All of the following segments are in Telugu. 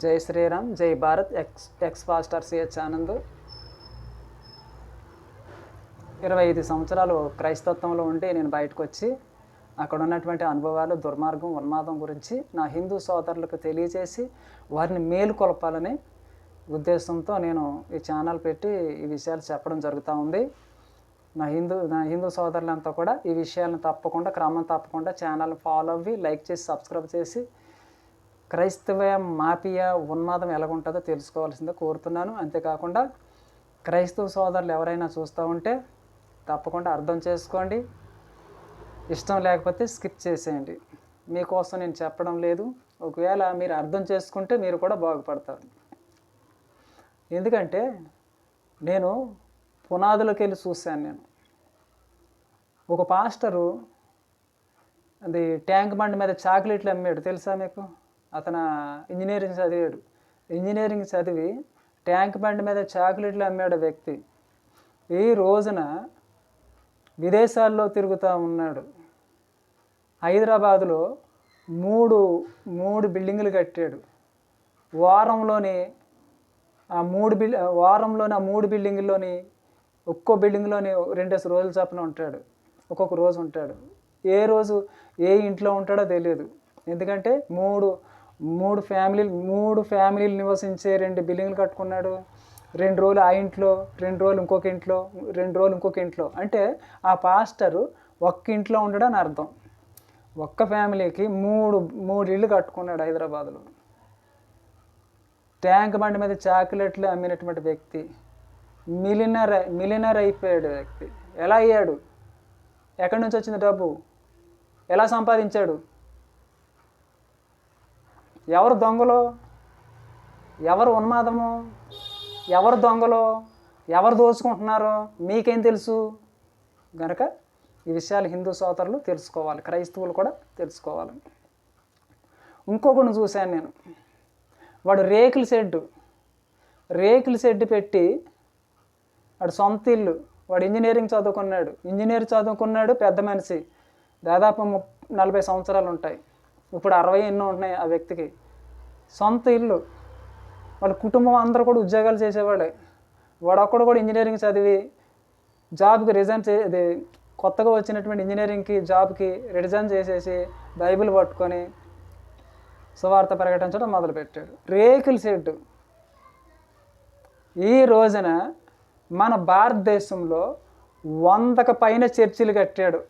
జై శ్రీరామ్ జై Bharat ex ex pastor CH Anand. ఇరవై ఐదు సంవత్సరాలు క్రైస్తత్వంలో ఉండి నేను బయటకు వచ్చి అక్కడ ఉన్నటువంటి అనుభవాలు దుర్మార్గం ఉన్మాదం గురించి నా హిందూ సోదరులకు తెలియజేసి వారిని మేలుకొలపాలని ఉద్దేశంతో నేను ఈ ఛానల్ పెట్టి ఈ విషయాలు చెప్పడం జరుగుతూ ఉంది. నా హిందూ నా హిందూ సోదరులంతా కూడా ఈ విషయాలను తప్పకుండా క్రమం తప్పకుండా ఛానల్ ఫాలో అవ్వి లైక్ చేసి సబ్స్క్రైబ్ చేసి క్రైస్తవ మాఫియా ఉన్మాదం ఎలాగుంటుందో తెలుసుకోవాల్సిందే కోరుతున్నాను. అంతేకాకుండా క్రైస్తవ సోదరులు ఎవరైనా చూస్తూ ఉంటే తప్పకుండా అర్థం చేసుకోండి. ఇష్టం లేకపోతే స్కిప్ చేసేయండి. మీకోసం నేను చెప్పడం లేదు. ఒకవేళ మీరు అర్థం చేసుకుంటే మీరు కూడా బాగుపడతారు. ఎందుకంటే నేను పునాదులకు వెళ్ళి చూశాను నేను. ఒక పాస్టరు అది ట్యాంక్ బండ్ మీద చాక్లెట్లు అమ్మాడు. తెలుసా మీకు? అతను ఇంజనీరింగ్ చదివాడు. ఇంజనీరింగ్ చదివి ట్యాంక్ బండ్ మీద చాక్లెట్లు అమ్మాడు వ్యక్తి. ఈ రోజున విదేశాల్లో తిరుగుతూ ఉన్నాడు. హైదరాబాదులో మూడు మూడు బిల్డింగులు కట్టాడు. వారంలోని ఆ మూడు బిల్ వారంలోని ఆ మూడు బిల్డింగుల్లోని ఒక్కో బిల్డింగ్లోని రెండేసి రోజులు చొప్పున ఉంటాడు. ఒక్కొక్క రోజు ఉంటాడు. ఏ రోజు ఏ ఇంట్లో ఉంటాడో తెలియదు. ఎందుకంటే మూడు మూడు ఫ్యామిలీలు మూడు ఫ్యామిలీలు నివసించే రెండు బిల్డింగ్లు కట్టుకున్నాడు. రెండు రోజులు ఆ ఇంట్లో రెండు రోజులు ఇంకొక ఇంట్లో రెండు రోజులు ఇంకొక ఇంట్లో. అంటే ఆ పాస్టరు ఒక్క ఇంట్లో ఉండడని అర్థం. ఒక్క ఫ్యామిలీకి మూడు మూడు ఇళ్ళు కట్టుకున్నాడు హైదరాబాద్లో. ట్యాంక్ బండి మీద చాక్లెట్లు అమ్మినటువంటి వ్యక్తి. మిలినర్ మిలినర్ అయిపోయాడు వ్యక్తి. ఎలా అయ్యాడు? ఎక్కడి నుంచి వచ్చింది డబ్బు? ఎలా సంపాదించాడు? ఎవరు దొంగలో? ఎవరు ఉన్మాదము? ఎవరు దొంగలో? ఎవరు దోచుకుంటున్నారో? మీకేం తెలుసు? గనక ఈ విషయాలు హిందూ సోదరులు తెలుసుకోవాలి క్రైస్తవులు కూడా తెలుసుకోవాలి. ఇంకొకటి చూశాను నేను. వాడు రేకుల షెడ్డు రేకుల షెడ్డు పెట్టి వాడు సొంత ఇల్లు వాడు ఇంజనీరింగ్ చదువుకున్నాడు. ఇంజనీర్ చదువుకున్నాడు పెద్ద మనిషి. దాదాపు ముప్ నలభై సంవత్సరాలు ఉంటాయి. ఇప్పుడు అరవై ఎన్నో ఉన్నాయి ఆ వ్యక్తికి. సొంత ఇల్లు. వాళ్ళ కుటుంబం అందరూ కూడా ఉద్యోగాలు చేసేవాడే వాడు ఒక్కడు కూడా ఇంజనీరింగ్ చదివి జాబ్కి రిజైన్ చే కొత్తగా వచ్చినటువంటి ఇంజనీరింగ్కి జాబ్కి రిజైన్ చేసేసి బైబిల్ పట్టుకొని సువార్త ప్రకటించడం మొదలుపెట్టాడు. రేకుల షెడ్డు. ఈ రోజున మన భారతదేశంలో వందకు పైన చర్చిలు కట్టాడు.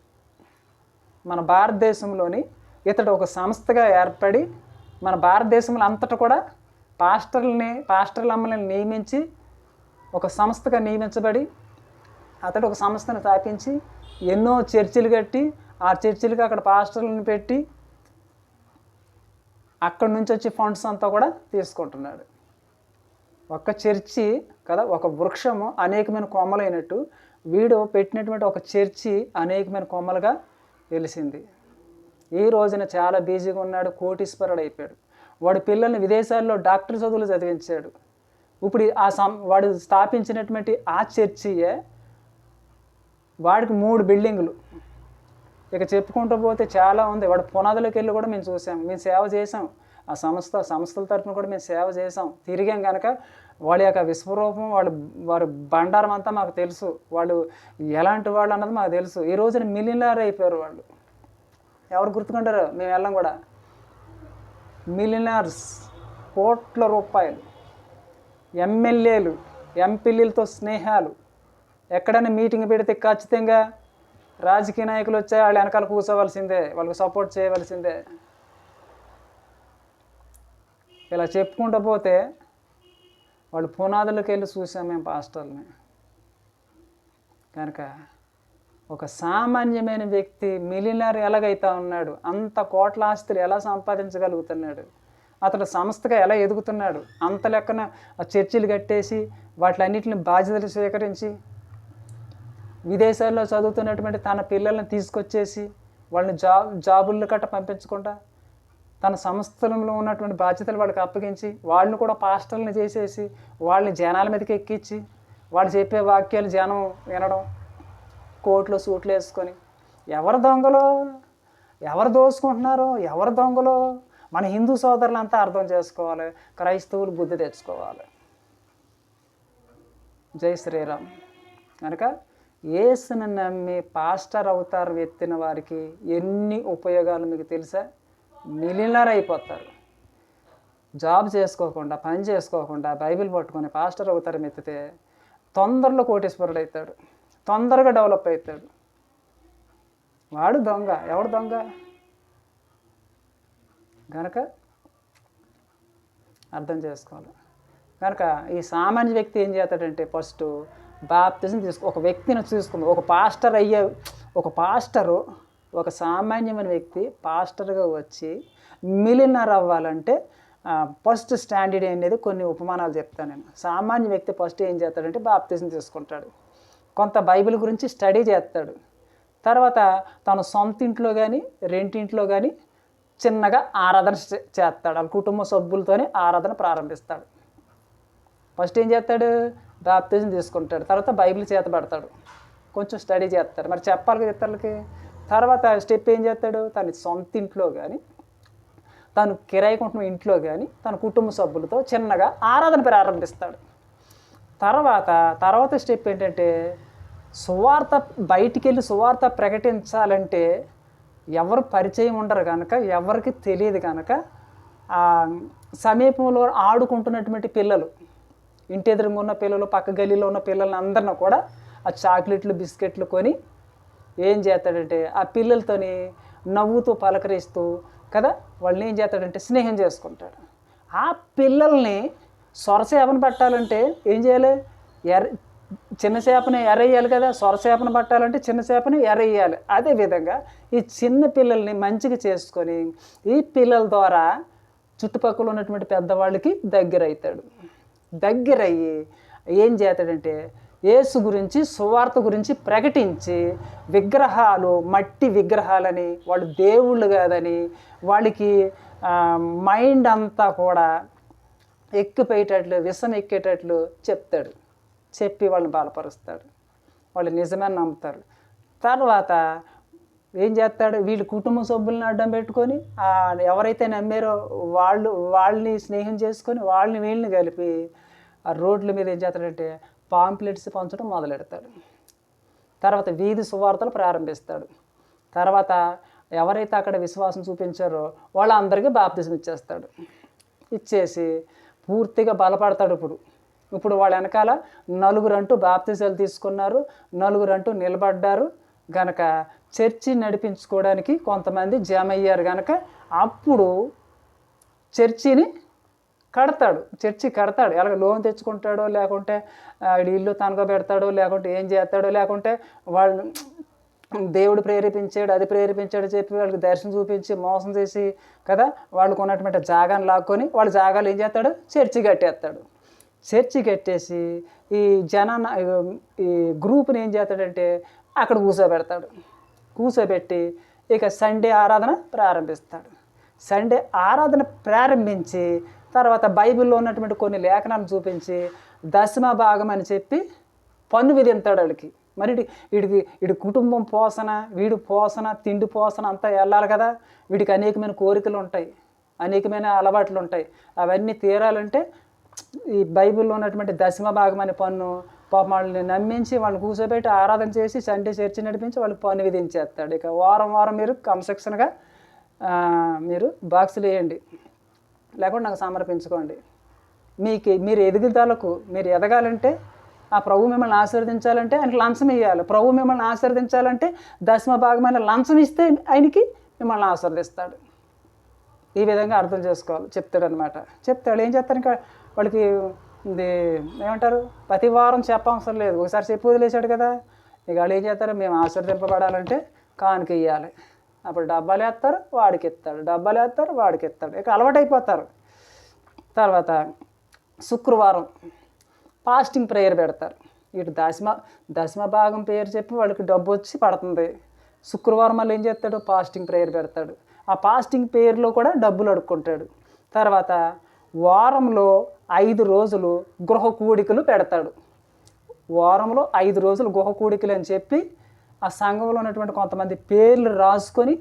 మన భారతదేశంలోని ఇతడు ఒక సంస్థగా ఏర్పడి మన భారతదేశంలో అంతటా కూడా పాస్టర్లని పాస్టర్ల అమ్మలను నియమించి ఒక సంస్థగా నియమించబడి అతడు ఒక సంస్థను స్థాపించి ఎన్నో చర్చిలు కట్టి ఆ చర్చిలకు అక్కడ పాస్టర్లను పెట్టి అక్కడి నుంచి వచ్చే ఫండ్స్ అంతా కూడా తీసుకుంటున్నాడు. ఒక చర్చి కదా ఒక వృక్షము అనేకమైన కొమ్మలైనట్టు వీడు పెట్టినటువంటి ఒక చర్చి అనేకమైన కొమ్మలుగా వెలిసింది. ఈ రోజున చాలా బిజీగా ఉన్నాడు కోటీశ్వరుడు అయిపోయాడు వాడి పిల్లల్ని విదేశాల్లో డాక్టర్ చదువులు చదివించాడు. ఇప్పుడు ఆ సం వాడు స్థాపించినటువంటి ఆ చర్చియే వాడికి మూడు బిల్డింగులు. ఇక చెప్పుకుంటూ పోతే చాలా ఉంది. వాడు పునాదులకు వెళ్ళి కూడా మేము చూసాం. మేము సేవ చేసాం ఆ సంస్థ సంస్థల తరఫున కూడా మేము సేవ చేసాం తిరిగాం కనుక వాళ్ళ యొక్క విశ్వరూపం వాళ్ళు వారి బండారం అంతా మాకు తెలుసు. వాళ్ళు ఎలాంటి వాళ్ళు అన్నది మాకు తెలుసు. ఈ రోజున మిలియనర్ అయిపోయారు వాళ్ళు. ఎవరు గుర్తుకుంటారు? మేము వెళ్ళాం కూడా. మిలినర్స్ కోట్ల రూపాయలు ఎమ్మెల్యేలు ఎంపీలతో స్నేహాలు. ఎక్కడైనా మీటింగ్ పెడితే ఖచ్చితంగా రాజకీయ నాయకులు వచ్చే వాళ్ళు వెనకాల కూర్చోవలసిందే వాళ్ళకి సపోర్ట్ చేయవలసిందే. ఇలా చెప్పుకుంటూ పోతే వాళ్ళు పునాదులకు వెళ్ళి చూసాం మేము పాస్టర్ని కనుక ఒక సామాన్యమైన వ్యక్తి మిలినర్ ఎలాగైతా ఉన్నాడు అంత కోట్ల ఆస్తులు ఎలా సంపాదించగలుగుతున్నాడు అతడు సంస్థగా ఎలా ఎదుగుతున్నాడు అంత లెక్కన ఆ చర్చిలు కట్టేసి వాటిలన్నిటిని బాధ్యతలు స్వీకరించి విదేశాల్లో చదువుతున్నటువంటి తన పిల్లల్ని తీసుకొచ్చేసి వాళ్ళని జాబ్ జాబుల్లో గట్ట పంపించకుండా తన సంస్థలలో ఉన్నటువంటి బాధ్యతలు వాళ్ళకి అప్పగించి వాళ్ళని కూడా పాస్టర్లను చేసేసి వాళ్ళని జనాల మీదకి ఎక్కించి వాళ్ళు చెప్పే వాక్యాలు జనం వినడం కోట్లు సూట్లు వేసుకొని ఎవరు దొంగలో? ఎవరు దోసుకుంటున్నారో? ఎవరు దొంగలో? మన హిందూ సోదరులంతా అర్థం చేసుకోవాలి. క్రైస్తవులు బుద్ధి తెచ్చుకోవాలి. జై శ్రీరామ్. కనుక ఏసును నమ్మి పాస్టర్ అవతారం ఎత్తిన వారికి ఎన్ని ఉపయోగాలు మీకు తెలుసా? మిలినర్ అయిపోతారు. జాబ్ చేసుకోకుండా పని చేసుకోకుండా బైబిల్ పట్టుకొని పాస్టర్ అవుతారు ఎత్తితే తొందరలో కోటేశ్వరుడు అవుతాడు. తొందరగా డెవలప్ అవుతాడు వాడు దొంగ. ఎవడు దొంగ? కనుక అర్థం చేసుకోవాలి. కనుక ఈ సామాన్య వ్యక్తి ఏం చేస్తాడంటే ఫస్ట్ బాప్తిజం తీసుకు ఒక వ్యక్తిని తీసుకుంది ఒక పాస్టర్ అయ్యే ఒక పాస్టరు ఒక సామాన్యమైన వ్యక్తి పాస్టర్గా వచ్చి మిలినర్ అవ్వాలంటే ఫస్ట్ స్టాండర్డ్ అనేది కొన్ని ఉపమానాలు చెప్తాను నేను. సామాన్య వ్యక్తి ఫస్ట్ ఏం చేస్తాడంటే బాప్తిజం తీసుకుంటాడు. కొంత బైబిల్ గురించి స్టడీ చేస్తాడు. తర్వాత తన సొంత ఇంట్లో కానీ రెంటింట్లో కానీ చిన్నగా ఆరాధన చేస్తాడు. వాళ్ళ కుటుంబ సభ్యులతోనే ఆరాధన ప్రారంభిస్తాడు. ఫస్ట్ ఏం చేస్తాడు? బాప్తిజం తీసుకుంటాడు. తర్వాత బైబిల్ చేత పెడతాడు. కొంచెం స్టడీ చేస్తాడు మరి చెప్పాలి కదా ఇతరులకి? తర్వాత స్టెప్ ఏం చేస్తాడు? తన సొంత ఇంట్లో కానీ తను కిరాయికుంటున్న ఇంట్లో కానీ తన కుటుంబ సభ్యులతో చిన్నగా ఆరాధన ప్రారంభిస్తాడు. తర్వాత తర్వాత స్టెప్ ఏంటంటే సువార్త బయటికి వెళ్ళి సువార్త ప్రకటించాలంటే ఎవరు పరిచయం ఉండరు కనుక ఎవరికి తెలియదు కనుక ఆ సమీపంలో ఆడుకుంటున్నటువంటి పిల్లలు ఇంటి ఎదురుగా ఉన్న పిల్లలు పక్క గల్లీలో ఉన్న పిల్లల్ని అందరిని కూడా ఆ చాక్లెట్లు బిస్కెట్లు కొని ఏం చేస్తాడంటే ఆ పిల్లలతోని నవ్వుతూ పలకరిస్తూ కదా వాళ్ళని ఏం చేస్తాడంటే స్నేహం చేసుకుంటాడు. ఆ పిల్లల్ని సొరసేపను పట్టాలంటే ఏం చేయాలి? ఎర్ర చిన్న చేపని ఎర్రయ్యాలి కదా సొరసేపను పట్టాలంటే చిన్న చేపని ఎర్రయ్యాలి అదేవిధంగా ఈ చిన్న పిల్లల్ని మంచిగా చేసుకొని ఈ పిల్లల ద్వారా చుట్టుపక్కల ఉన్నటువంటి పెద్దవాళ్ళకి దగ్గర అవుతాడు దగ్గర అయ్యి ఏం చేస్తాడంటే యేసు గురించి సువార్త గురించి ప్రకటించి విగ్రహాలు మట్టి విగ్రహాలని వాళ్ళు దేవుళ్ళు కాదని వాళ్ళకి మైండ్ అంతా కూడా ఎక్కిపోయేటట్లు విషం ఎక్కేటట్లు చెప్తాడు. చెప్పి వాళ్ళని బలపరుస్తాడు. వాళ్ళు నిజమని నమ్ముతారు. తర్వాత ఏం చేస్తాడు? వీళ్ళు కుటుంబ సభ్యులను అడ్డం పెట్టుకొని ఎవరైతే నమ్మారో వాళ్ళు వాళ్ళని స్నేహం చేసుకొని వాళ్ళని వీళ్ళని కలిపి ఆ రోడ్ల మీద ఏం చేస్తాడంటే పాంప్లెట్స్ పంచడం మొదలెడతాడు. తర్వాత వీధి సువార్తలు ప్రారంభిస్తాడు. తర్వాత ఎవరైతే అక్కడ విశ్వాసం చూపించారో వాళ్ళందరికీ బాప్తిజం ఇచ్చేస్తాడు. ఇచ్చేసి పూర్తిగా బలపడతాడు ఇప్పుడు. ఇప్పుడు వాళ్ళ వెనకాల నలుగురు అంటూ బాప్తిజాలు తీసుకున్నారు నలుగురు అంటూ నిలబడ్డారు. గనక చర్చి నడిపించుకోవడానికి కొంతమంది జమ అయ్యారు గనక అప్పుడు చర్చిని కడతాడు చర్చి కడతాడు. ఎలాగ లోన్ తెచ్చుకుంటాడో లేకుంటే ఇల్లు తనఖా పెడతాడో లేకుంటే ఏం చేస్తాడో లేకుంటే వాళ్ళు దేవుడు ప్రేరేపించాడు అది ప్రేరేపించాడు చెప్పి వాళ్ళకి దర్శనం చూపించి మోసం చేసి కదా వాళ్ళకు ఉన్నటువంటి జాగాను లాక్కొని వాళ్ళ జాగాలు ఏం చేస్తాడు? చర్చి కట్టేస్తాడు. చర్చి కట్టేసి ఈ జన ఈ గ్రూప్ని ఏం చేస్తాడంటే అక్కడ కూర్చోబెడతాడు కూర్చోబెట్టి ఇక సండే ఆరాధన ప్రారంభిస్తాడు. సండే ఆరాధన ప్రారంభించి తర్వాత బైబిల్లో ఉన్నటువంటి కొన్ని లేఖనాలు చూపించి దశమ భాగం అని చెప్పి పన్ను విధింతాడు వాళ్ళకి మరి వీడికి వీడి కుటుంబం పోషణ వీడి పోషణ తిండి పోషణ అంతా వెళ్ళాలి కదా. వీడికి అనేకమైన కోరికలు ఉంటాయి అనేకమైన అలవాట్లు ఉంటాయి. అవన్నీ తీరాలంటే ఈ బైబిల్లో ఉన్నటువంటి దశమ భాగం అనే పన్ను పాపం వాళ్ళని నమ్మించి వాళ్ళని కూర్చోబెట్టి ఆరాధన చేసి సండే చర్చి నడిపించి వాళ్ళకి పన్ను విధించేస్తాడు. ఇక వారం వారం మీరు కన్స్ట్రక్షన్గా మీరు బాక్సులు వేయండి. లేకుండా నాకు సమర్పించుకోండి. మీకు మీరు ఎదుగుదలకు మీరు ఎదగాలంటే ఆ ప్రభు మిమ్మల్ని ఆశీర్వదించాలంటే ఆయనకి లంచం ఇవ్వాలి ప్రభు మిమ్మల్ని ఆశీర్వదించాలంటే దశమ భాగమైన లంచం ఇస్తే ఆయనకి మిమ్మల్ని ఆశీర్దిస్తాడు ఈ విధంగా అర్థం చేసుకోవాలి. చెప్తాడు అనమాట చెప్తాడు. ఏం చేస్తారు ఇంకా వాళ్ళకి ఇది ఏమంటారు? ప్రతి వారం చెప్పవసరం లేదు. ఒకసారి చెప్పి వదిలేశాడు కదా. ఇక వాళ్ళు ఏం చేస్తారు? మేము ఆశీర్దింపబడాలంటే కానుక ఇవ్వాలి అప్పుడు డబ్బాలు వేస్తారు వాడికి ఇస్తాడు. డబ్బాలు వేస్తారు వాడికి ఇస్తాడు. ఇక అలవాటైపోతారు. తర్వాత శుక్రవారం. ఫాస్టింగ్ ప్రేయర్ పెడతారు. ఇటు దశమ దశమ భాగం పేరు చెప్పి వాళ్ళకి డబ్బు వచ్చి పడుతుంది. శుక్రవారం మళ్ళీ ఏం చేస్తాడు? ఫాస్టింగ్ ప్రేయర్ పెడతాడు. ఆ ఫాస్టింగ్ పేరులో కూడా డబ్బులు అడుక్కుంటాడు. తర్వాత వారంలో ఐదు రోజులు గృహ కూడికలు పెడతాడు. వారంలో ఐదు రోజులు గుహ కూడికలు అని చెప్పి ఆ సంఘంలో ఉన్నటువంటి కొంతమంది పేర్లు రాసుకొని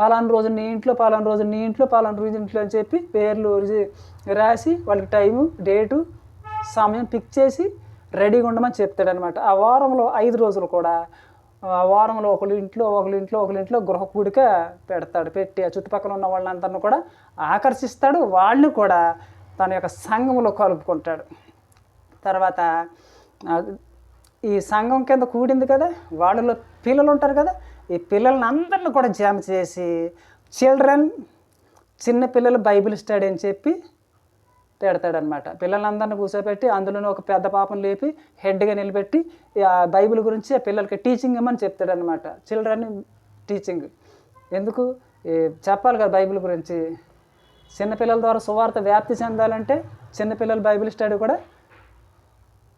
పలానా రోజు నీ ఇంట్లో పలానా రోజు నీ ఇంట్లో పలానా రోజు ఇంట్లో అని చెప్పి పేర్లు రాసి వాళ్ళకి టైము డేటు సమయం పిక్ చేసి రెడీగా ఉండమని చెప్తాడనమాట ఆ వారంలో ఐదు రోజులు కూడా ఆ వారంలో ఒకరి ఇంట్లో ఒకరి ఇంట్లో ఒకరి ఇంట్లో గృహ కూడిక పెడతాడు. పెట్టి ఆ చుట్టుపక్కల ఉన్న వాళ్ళందరిని కూడా ఆకర్షిస్తాడు. వాళ్ళని కూడా తన యొక్క సంఘంలో కలుపుకుంటాడు. తర్వాత ఈ సంఘం కింద కూడింది కదా వాళ్ళలో పిల్లలు ఉంటారు కదా ఈ పిల్లల్ని అందరిని కూడా జామ చేసి చిల్డ్రన్ చిన్న పిల్లలు బైబిల్ స్టడీ అని చెప్పి పెడతాడనమాట పిల్లలందరిని కూర్చోబెట్టి అందులోనే ఒక పెద్ద పాపను లేపి హెడ్గా నిలబెట్టి ఆ బైబిల్ గురించి ఆ పిల్లలకి టీచింగ్ ఇమ్మని చెప్తాడనమాట. Children teaching. ఎందుకు? చెప్పాలి కదా బైబిల్ గురించి. చిన్నపిల్లల ద్వారా సువార్త వ్యాప్తి చెందాలంటే చిన్నపిల్లల బైబిల్ స్టడీ కూడా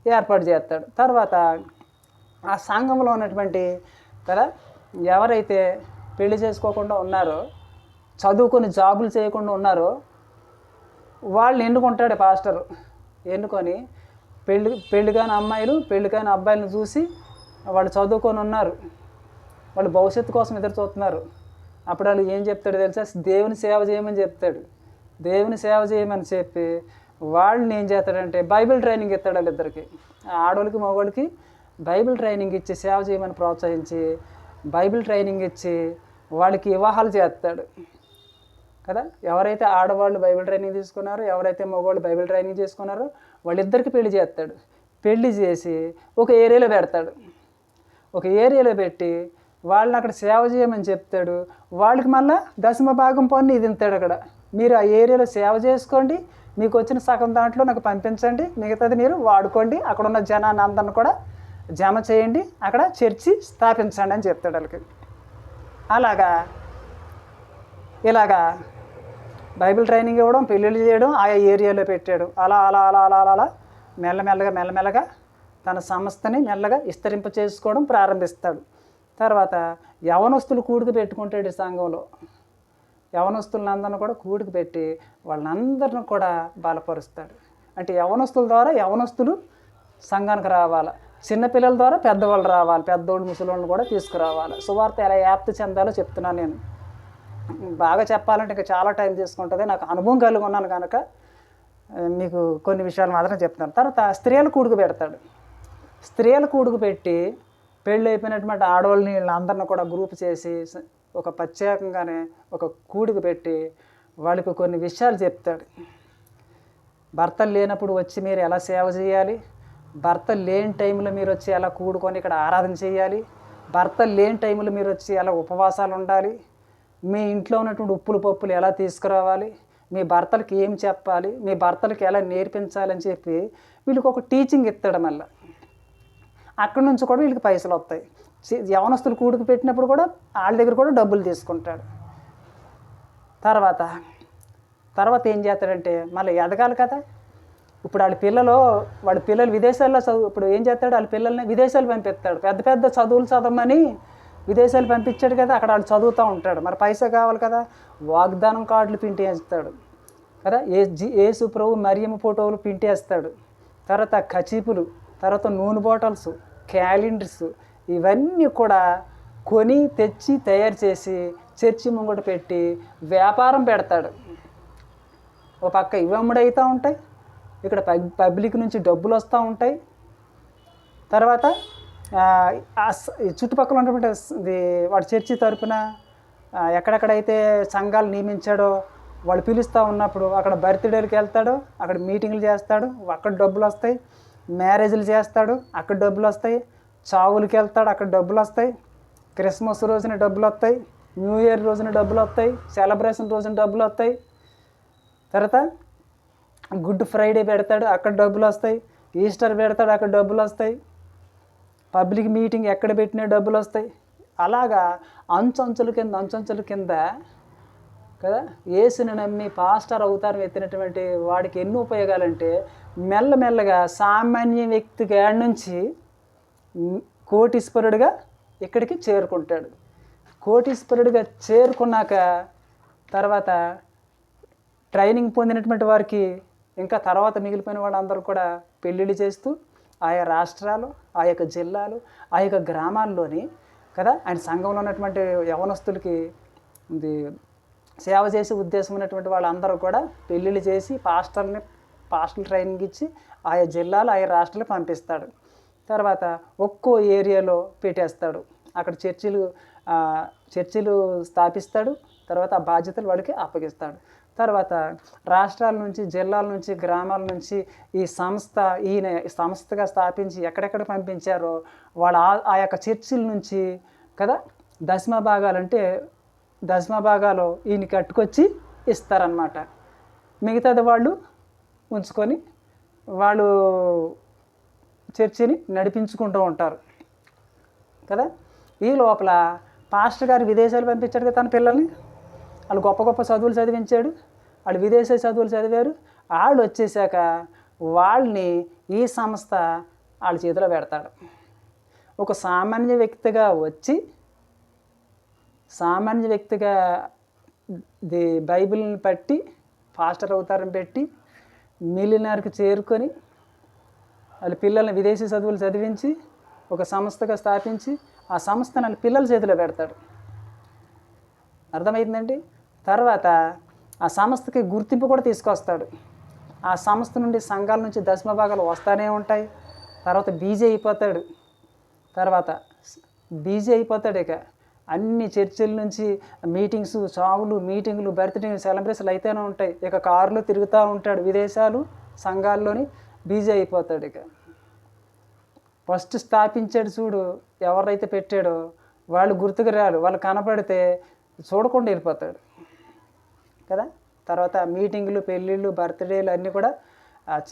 ఏర్పాటు చేస్తాడు. తర్వాత ఆ సంఘంలో ఉన్నటువంటి కదా ఎవరైతే పెళ్ళి చేసుకోకుండా ఉన్నారో చదువుకొని జాబులు చేయకుండా ఉన్నారో వాళ్ళని ఎన్నుకుంటాడు పాస్టర్. ఎన్నుకొని పెళ్ళి పెళ్ళి కాని అమ్మాయిలు పెళ్ళి కాని అబ్బాయిలను చూసి వాళ్ళు చదువుకొని ఉన్నారు. వాళ్ళు భవిష్యత్తు కోసం ఎదురు చూస్తున్నారు. అప్పుడు వాళ్ళు ఏం చెప్తాడు తెలుసా? దేవుని సేవ చేయమని చెప్తాడు. దేవుని సేవ చేయమని చెప్పి వాళ్ళని ఏం చేస్తాడంటే బైబిల్ ట్రైనింగ్ ఇస్తాడు వాళ్ళిద్దరికి. ఆడవాళ్ళకి మగవాళ్ళకి బైబిల్ ట్రైనింగ్ ఇచ్చి సేవ చేయమని ప్రోత్సహించి బైబిల్ ట్రైనింగ్ ఇచ్చి వాళ్ళకి వివాహాలు చేస్తాడు. కదా? ఎవరైతే ఆడవాళ్ళు బైబిల్ ట్రైనింగ్ తీసుకున్నారో ఎవరైతే మగవాళ్ళు బైబిల్ ట్రైనింగ్ చేసుకున్నారో వాళ్ళిద్దరికి పెళ్ళి చేస్తాడు. పెళ్ళి చేసి ఒక ఏరియాలో పెడతాడు. ఒక ఏరియాలో పెట్టి వాళ్ళని అక్కడ సేవ చేయమని చెప్తాడు. వాళ్ళకి మళ్ళీ దశమ భాగం పన్ను ఇది తింటాడు అక్కడ. మీరు ఆ ఏరియాలో సేవ చేసుకోండి. మీకు వచ్చిన సగం దాంట్లో నాకు పంపించండి. మిగతాది మీరు వాడుకోండి. అక్కడ ఉన్న జనాన్ని అందరిని కూడా జమ చేయండి. అక్కడ చర్చి స్థాపించండి అని చెప్తాడు వాళ్ళకి. అలాగా? ఇలాగా? బైబిల్ ట్రైనింగ్ ఇవ్వడం పెళ్ళిళ్ళు చేయడం ఆయా ఏరియాలో పెట్టాడు. అలా అలా అలా అలా అలా అలా మెల్లమెల్లగా మెల్లమెల్లగా తన సంస్థని మెల్లగా విస్తరింప చేసుకోవడం ప్రారంభిస్తాడు. తర్వాత యవనస్తులు కూడుకు పెట్టుకుంటాడు ఈ సంఘంలో. యవనస్తులందరిని కూడా కూడికి పెట్టి వాళ్ళందరిని కూడా బలపరుస్తాడు. అంటే యవనస్తుల ద్వారా యవనస్తులు సంఘానికి రావాలి. చిన్నపిల్లల ద్వారా పెద్దవాళ్ళు రావాలి. పెద్దోళ్ళు ముసలోళ్ళని కూడా తీసుకురావాలి. సువార్త ఎలా వ్యాప్తి చెందాలో చెప్తున్నాను నేను. బాగా చెప్పాలంటే ఇంకా చాలా టైం తీసుకుంటుంది. నాకు అనుభవం కలిగి ఉన్నాను కనుక మీకు కొన్ని విషయాలు మాత్రం చెప్తాను. తర్వాత స్త్రీలు కూడుకు పెడతాడు. స్త్రీలు కూడుకు పెట్టి పెళ్ళి అయిపోయినటువంటి ఆడవాళ్ళని వీళ్ళందరిని కూడా గ్రూప్ చేసి ఒక ప్రత్యేకంగానే ఒక కూడుకు పెట్టి వాళ్ళకి కొన్ని విషయాలు చెప్తాడు. భర్తలు లేనప్పుడు వచ్చి మీరు ఎలా సేవ చేయాలి? భర్త లేని టైంలో మీరు వచ్చి ఎలా కూడుకొని ఇక్కడ ఆరాధన చేయాలి? భర్త లేని టైంలో మీరు వచ్చి ఎలా ఉపవాసాలు ఉండాలి? మీ ఇంట్లో ఉన్నటువంటి ఉప్పులు పప్పులు ఎలా తీసుకురావాలి? మీ భర్తలకి ఏం చెప్పాలి? మీ భర్తలకు ఎలా నేర్పించాలని చెప్పి వీళ్ళకి ఒక టీచింగ్ ఇస్తాడు మళ్ళీ. అక్కడి నుంచి కూడా వీళ్ళకి పైసలు వస్తాయి. యవనస్తులు కూడుకు పెట్టినప్పుడు కూడా వాళ్ళ దగ్గర కూడా డబ్బులు తీసుకుంటాడు. తర్వాత తర్వాత ఏం చేస్తాడంటే మళ్ళీ ఎదగాలి కదా. ఇప్పుడు వాళ్ళ పిల్లలు వాళ్ళ పిల్లలు విదేశాల్లో చదువు ఇప్పుడు ఏం చేస్తాడు? వాళ్ళ పిల్లల్ని విదేశాలు పంపిస్తాడు. పెద్ద పెద్ద చదువులు చదవమని విదేశాలు పంపించాడు కదా అక్కడ వాళ్ళు చదువుతూ ఉంటాడు. మరి పైసా కావాలి కదా? వాగ్దానం కార్డులు పింటేస్తాడు. కదా? ఏ జి ఏసు ప్రభు మరియమ్మ ఫోటోలు పింటేస్తాడు. తర్వాత కచీపులు తర్వాత నూనె బాటిల్స్ క్యాలెండర్స్ ఇవన్నీ కూడా కొని తెచ్చి తయారు చేసి చర్చి ముంగట పెట్టి వ్యాపారం పెడతాడు. ఓ పక్క ఇవి ఉంటాయి. ఇక్కడ పబ్- పబ్లిక్ నుంచి డబ్బులు వస్తూ ఉంటాయి. తర్వాత చుట్టుపక్కల ఉన్నటువంటి ఇది వాడి చర్చి తరపున ఎక్కడెక్కడైతే సంఘాలు నియమించాడో వాళ్ళు పిలుస్తూ ఉన్నప్పుడు అక్కడ బర్త్డేలకు వెళ్తాడు అక్కడ మీటింగ్లు చేస్తాడు అక్కడ డబ్బులు వస్తాయి మ్యారేజ్లు చేస్తాడు అక్కడ డబ్బులు వస్తాయి చావులకి వెళ్తాడు అక్కడ డబ్బులు వస్తాయి క్రిస్మస్ రోజున డబ్బులు వస్తాయి న్యూ ఇయర్ రోజున డబ్బులు వస్తాయి సెలబ్రేషన్ రోజున డబ్బులు వస్తాయి. తర్వాత గుడ్ ఫ్రైడే పెడతాడు అక్కడ డబ్బులు వస్తాయి ఈస్టర్ పెడతాడు అక్కడ డబ్బులు వస్తాయి. పబ్లిక్ మీటింగ్ ఎక్కడ పెట్టినా డబ్బులు వస్తాయి. అలాగా అంచంచుల కింద అంచంచుల కింద కదా ఏసుని నమ్మి పాస్టర్ అవుతారని ఎత్తినటువంటి వాడికి ఎన్ని ఉపయోగాలంటే మెల్లమెల్లగా సామాన్య వ్యక్తి గాడి నుంచి కోటీశ్వరుడిగా ఇక్కడికి చేరుకుంటాడు. కోటీశ్వరుడిగా చేరుకున్నాక తర్వాత ట్రైనింగ్ పొందినటువంటి వారికి ఇంకా తర్వాత మిగిలిపోయిన వాళ్ళందరూ కూడా పెళ్ళిళ్ళు చేస్తూ ఆయా రాష్ట్రాలు ఆ యొక్క జిల్లాలు ఆ యొక్క గ్రామాల్లోని కదా ఆయన సంఘంలో ఉన్నటువంటి యవనస్తులకి ఇది సేవ చేసే ఉద్దేశం ఉన్నటువంటి వాళ్ళందరూ కూడా పెళ్ళిళ్ళు చేసి పాస్టర్ని పాస్టల్ ట్రైనింగ్ ఇచ్చి ఆయా జిల్లాలు ఆయా రాష్ట్రాలు పంపిస్తాడు. తర్వాత ఒక్కో ఏరియాలో పెట్టేస్తాడు. అక్కడ చర్చిలు చర్చిలు స్థాపిస్తాడు. తర్వాత ఆ బాధ్యతలు వాడికి అప్పగిస్తాడు. తర్వాత రాష్ట్రాల నుంచి జిల్లాల నుంచి గ్రామాల నుంచి ఈ సంస్థ ఈయన సంస్థగా స్థాపించి ఎక్కడెక్కడ పంపించారో వాళ్ళ ఆ- యొక్క చర్చిల నుంచి కదా దశమ భాగాలు అంటే దశమ భాగాలు ఈయన కట్టుకొచ్చి ఇస్తారనమాట మిగతాది వాళ్ళు ఉంచుకొని వాళ్ళు చర్చిని నడిపించుకుంటూ ఉంటారు కదా. ఈ లోపల పాస్టర్ గారు విదేశాలు పంపించాడు కదా తన పిల్లల్ని? వాళ్ళు గొప్ప గొప్ప చదువులు చదివించాడు. వాళ్ళు విదేశీ చదువులు చదివారు. వాళ్ళు వచ్చేసాక వాళ్ళని ఈ సంస్థ వాళ్ళ చేతిలో పెడతాడు. ఒక సామాన్య వ్యక్తిగా వచ్చి సామాన్య వ్యక్తిగా ది బైబిల్ని పట్టి పాస్టర్ అవతారం పెట్టి మిలినర్కి చేరుకొని వాళ్ళ పిల్లల్ని విదేశీ చదువులు చదివించి ఒక సంస్థగా స్థాపించి ఆ సంస్థను వాళ్ళ పిల్లల చేతిలో పెడతాడు. అర్థమైందండి? తర్వాత ఆ సంస్థకి గుర్తింపు కూడా తీసుకొస్తాడు. ఆ సంస్థ నుండి సంఘాల నుంచి దశమ భాగాలు ఉంటాయి. తర్వాత బీజీ అయిపోతాడు. తర్వాత బీజీ అయిపోతాడు ఇక. అన్ని చర్చిల నుంచి మీటింగ్స్ చావులు మీటింగ్లు బర్త్డే సెలబ్రేషన్లు అయితేనే ఉంటాయి. ఇక కారులో తిరుగుతూ ఉంటాడు విదేశాలు సంఘాల్లోని బీజీ అయిపోతాడు ఇక. ఫస్ట్ స్థాపించాడు చూడు ఎవరైతే పెట్టాడో వాళ్ళు గుర్తుకు రారు. వాళ్ళు కనపడితే చూడకుండా వెళ్ళిపోతాడు. కదా? తర్వాత మీటింగులు పెళ్ళిళ్ళు బర్త్డేలు అన్నీ కూడా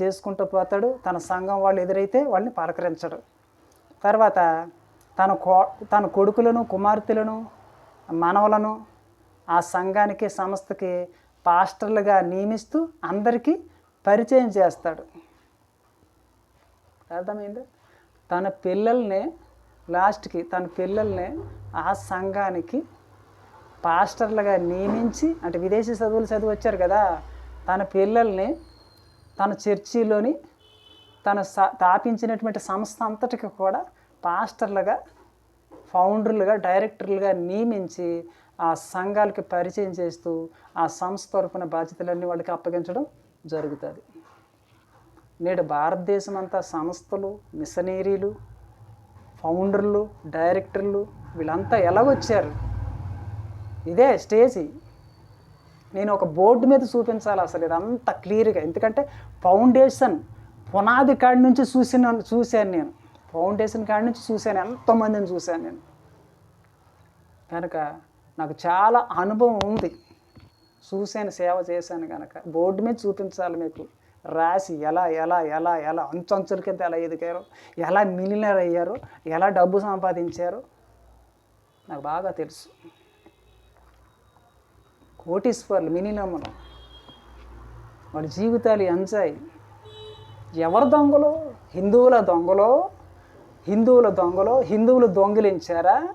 చేసుకుంటూ పోతాడు. తన సంఘం వాళ్ళు ఎదురైతే వాళ్ళని పలకరించడు తర్వాత తన కో తన కొడుకులను కుమార్తెలను మనవలను ఆ సంఘానికి సంస్థకి పాస్టర్లుగా నియమిస్తూ అందరికీ పరిచయం చేస్తాడు. అర్థమైంది? తన పిల్లల్ని లాస్ట్కి తన పిల్లల్ని ఆ సంఘానికి పాస్టర్లుగా నియమించి అంటే విదేశీ చదువులు చదివి వచ్చారు కదా తన పిల్లల్ని తన చర్చిలోని తను స- స్థాపించినటువంటి సంస్థ అంతటికి కూడా పాస్టర్లుగా ఫౌండర్లుగా డైరెక్టర్లుగా నియమించి ఆ సంఘాలకి పరిచయం చేస్తూ ఆ సంస్థ తరపున బాధ్యతలన్నీ వాళ్ళకి అప్పగించడం జరుగుతుంది. నేడు భారతదేశం అంతా సంస్థలు మిషనరీలు ఫౌండర్లు డైరెక్టర్లు వీళ్ళంతా ఎలాగొచ్చారు? ఇదే స్టేజి. నేను ఒక బోర్డు మీద చూపించాలి అసలు ఇదంతా క్లియర్గా. ఎందుకంటే ఫౌండేషన్ పునాది కాడి నుంచి చూసిన చూశాను నేను. ఫౌండేషన్ కాడి నుంచి చూశాను ఎంతోమందిని చూశాను నేను. కనుక నాకు చాలా అనుభవం ఉంది. చూశాను సేవ చేశాను కనుక. బోర్డు మీద చూపించాలి మీకు. రాసి ఎలా ఎలా ఎలా ఎలా అంచంచుల కింద ఎలా ఎదిగారు ఎలా మిలినర్ అయ్యారు ఎలా డబ్బు సంపాదించారు నాకు బాగా తెలుసు. కోటీశ్వర్లు మినినమ్మలు వాడి జీవితాలు ఎంచాయి. ఎవరు దొంగలు? హిందువుల దొంగలో? హిందువుల దొంగలో? హిందువులు దొంగిలించారా?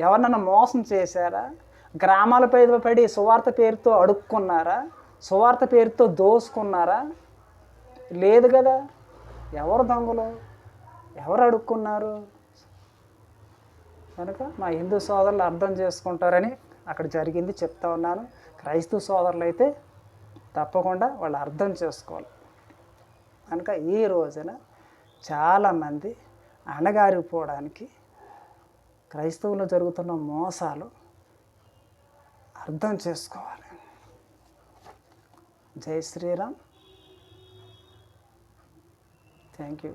ఎవరినన్నా మోసం చేశారా? గ్రామాలపై పడి సువార్త పేరుతో అడుక్కున్నారా? సువార్త పేరుతో దోసుకున్నారా? లేదు కదా. ఎవరు దొంగలు? ఎవరు అడుక్కున్నారు? కనుక మా హిందూ సోదరులు అర్థం చేసుకుంటారని అక్కడ జరిగింది చెప్తా ఉన్నాను. క్రైస్తవ సోదరులు అయితే తప్పకుండా వాళ్ళు అర్థం చేసుకోవాలి. కనుక ఈ రోజున చాలామంది అణగారిపోవడానికి క్రైస్తవులు జరుగుతున్న మోసాలు అర్థం చేసుకోవాలి. జై శ్రీరామ్. Thank you.